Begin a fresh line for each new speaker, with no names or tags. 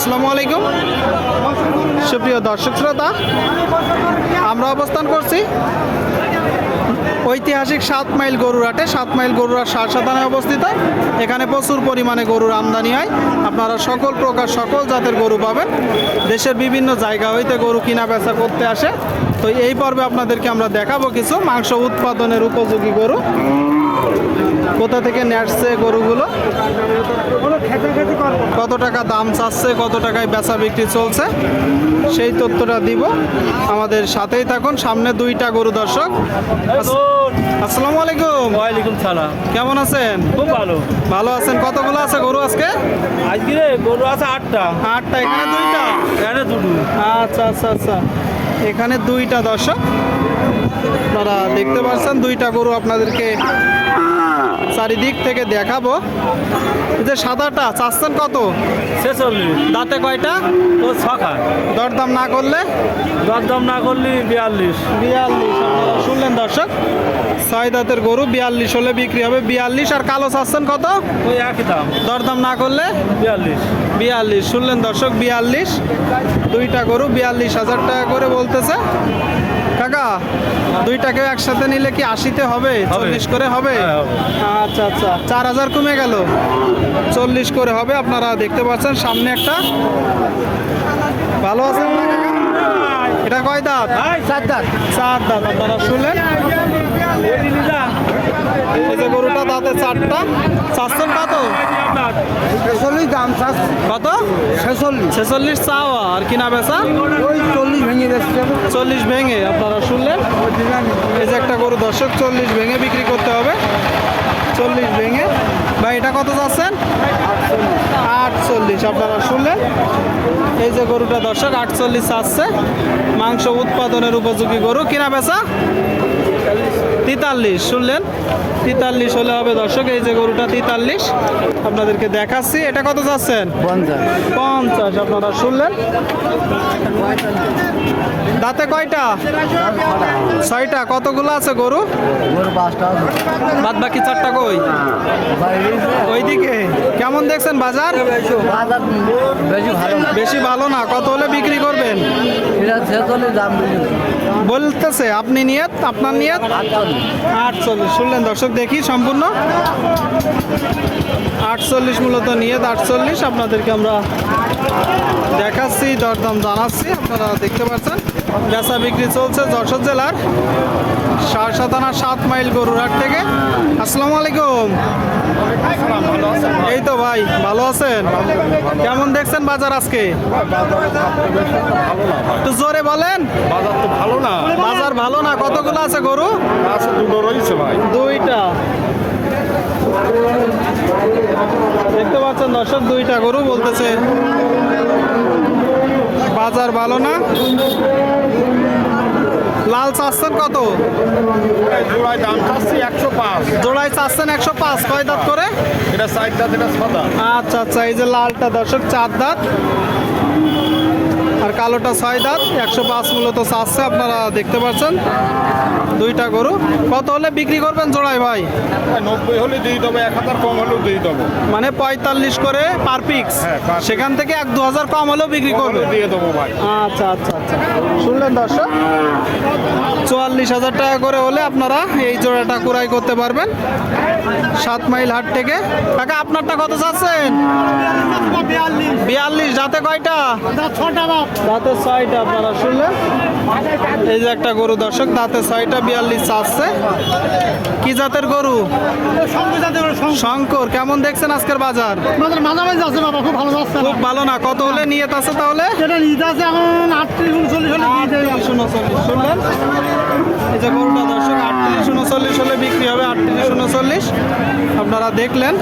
আসসালামু আলাইকুম। সুপ্রিয় দর্শক শ্রোতা, আমরা অবস্থান করছি ঐতিহাসিক সাত মাইল গরুরহাটে সাত মাইল গরুরার সারসাদানে অবস্থিত। এখানে প্রচুর পরিমাণে গরুর আমদানি হয়। আপনারা সকল প্রকার সকল জাতের গরু পাবেন। দেশের বিভিন্ন জায়গা হইতে গরু কিনা বেচা করতে আসে। তো এই পর্বে আপনাদেরকে আমরা দেখাবো কিছু মাংস উৎপাদনের উপযোগী গরু। কোথা থেকে নেসছে গরুগুলো? কত টাকা দাম চাচ্ছে কত টাকায় বেচা বিক্রি চলছে সেই তথ্যটা দিব আমাদের সাথেই থাকুন। সামনে দুইটা গরু দর্শক। আস- আসসালামু আলাইকুম।
ওয়ালাইকুম সালাম।
কেমন আছেন?
খুব ভালো।
ভালো আছেন? কতগুলো আছে গরু আজকে?
আজকে গরু আছে আটটা।
আটটা এখানে দুইটা?
এখানে দুটো।
আচ্ছা আচ্ছা আচ্ছা। এখানে দুইটা দর্শক। আপনারা দেখতে পাচ্ছেন দুইটা গরু আপনাদেরকে চারিদিক থেকে দেখাবো। যে সাদাটা চাচ্ছেন কত?
ছেচল্লিশ।
দাঁতে কয়টা?
ও ছখা
দরদাম না করলে?
দরদাম না করলে বিয়াল্লিশ।
বিয়াল্লিশ। শুনলেন দর্শক ছয় দাঁতের গরু বিয়াল্লিশ হলে বিক্রি হবে। বিয়াল্লিশ আর কালো চাচ্ছেন কত?
ওই একই দাম।
দরদাম না করলে?
বিয়াল্লিশ।
বিয়াল্লিশ। শুনলেন দর্শক বিয়াল্লিশ। দুইটা গরু বিয়াল্লিশ হাজার টাকা করে বলতেছে। কাকা দুইটাকে একসাথে নিলে কি আশিতে হবে? চল্লিশ করে হবে?
হ্যাঁ,
আচ্ছা আচ্ছা। চার হাজার কমে গেল। চল্লিশ করে হবে। আপনারা দেখতে পাচ্ছেন সামনে একটা। ভালো আছেন এটা কয় দাঁত?
চার দাঁত।
চার দাঁত। আপনারা শুনলেন? এই যে গরুটা দাঁতে চারটা। চাচ্ছেন কত?
ছেচল্লিশ দাম
কত?
ছেচল্লিশ।
ছেচল্লিশ চাওয়া আর কিনা বেচা?
ওই চল্লিশ ভেঙে
চল্লিশ ভেঙে আপনারা শুনলেন? এই যে একটা গরু দর্শক চল্লিশ ভেঙে বিক্রি করতে হবে। চল্লিশ ভেঙে। ভাই এটা কত যাচ্ছেন আটচল্লিশ আপনারা শুনলেন? এই যে গরুটা দর্শক আটচল্লিশ আসছে মাংস উৎপাদনের উপযোগী গরু কিনা বেচা? তেতাল্লিশ শুনলেন? তেতাল্লিশ হলে হবে দর্শক এই যে গরুটা তেতাল্লিশ। আপনাদেরকে দেখাচ্ছি এটা কত যাচ্ছেন?
পঞ্চাশ।
আপনারা শুনলেন? দাঁতে কয়টা? ছয়টা কতগুলো আছে গরু? বাদ বাকি চারটা কই? ওইদিকে। কেমন দেখছেন বাজার?
বাজার বেশি ভালো না?
কত হলে বিক্রি করবেন? বলতেছে, আপনি নিয়ত, আপনার নিয়ত?
আটচল্লিশ।
শুনলেন দর্শক, দেখি সম্পূর্ণ। আটচল্লিশ মূলত নিয়ত, আটচল্লিশ। আপনাদেরকে আমরা দেখাচ্ছি, দরদাম জানাচ্ছি। আপনারা দেখতে পাচ্ছেন। বেচা বিক্রি চলছে যশোর জেলার সারসা থানা সাত মাইল গরুরহাট থেকে। আসসালামু আলাইকুম। এই তো ভাই, ভালো আছেন? কেমন দেখছেন বাজার আজকে? একটু জোরে বলেন।
বাজার তো ভালো না?
বাজার ভালো না কতগুলো আছে গরু?
আছে দুটো রয়েছে ভাই
দুইটা। দেখতে পাচ্ছেন দর্শক, দুইটা গরু বলতেছে। বাজার ভালো না? লাল চাচ্ছেন কত?
জোড়ায় দাম চাচ্ছি একশো পাঁচ।
জোড়ায় চাচ্ছেন একশো পাঁচ। কয় দাঁত করে?
এটা সাইড দাঁত এটা সাদা।
আচ্ছা আচ্ছা এই যে লালটা দর্শক চার দাঁত। আর কালোটা ছয় দাঁত একশো পাঁচ মূলত চাচ্ছে আপনারা দেখতে পাচ্ছেন। দুইটা গরু। কত হলে বিক্রি করবেন জোড়ায় ভাই?
নব্বই হলে দিয়ে দেবো এক হাজার কম হলেও দিয়ে দেবো।
মানে পঁয়তাল্লিশ করে পার পিক্স
হ্যাঁ, piece।
সেখান থেকে এক দু হাজার কম হলেও বিক্রি করবে
দিয়ে দেবো ভাই।
আচ্ছা আচ্ছা আচ্ছা। শুনলেন দর্শক? চুয়াল্লিশ হাজার টাকা করে হলে আপনারা এই জোড়াটা ক্রয় করতে পারবেন। সাত মাইল হাট থেকে। কাকা আপনারটা কত চাচ্ছেন? বিয়াল্লিশ। যাতে কয়টা? দাঁতে ছয়টা আপনারা শুনলেন? এই যে একটা গরু দর্শক দাঁতে ছয়টা, বিয়াল্লিশ চাচ্ছে কি জাতের গরু? শঙ্কর, কেমন দেখছেন আজকের বাজার?
মাঝামাঝি খুব ভালো
ভালো না, কত হলে নিয়ত আছে তাহলে?
আছে আটত্রিশ, উনচল্লিশ হলে
শুনলেন এই যে আটত্রিশ, উনচল্লিশ হলে বিক্রি হবে, আটত্রিশ, উনচল্লিশ। আপনারা দেখলেন।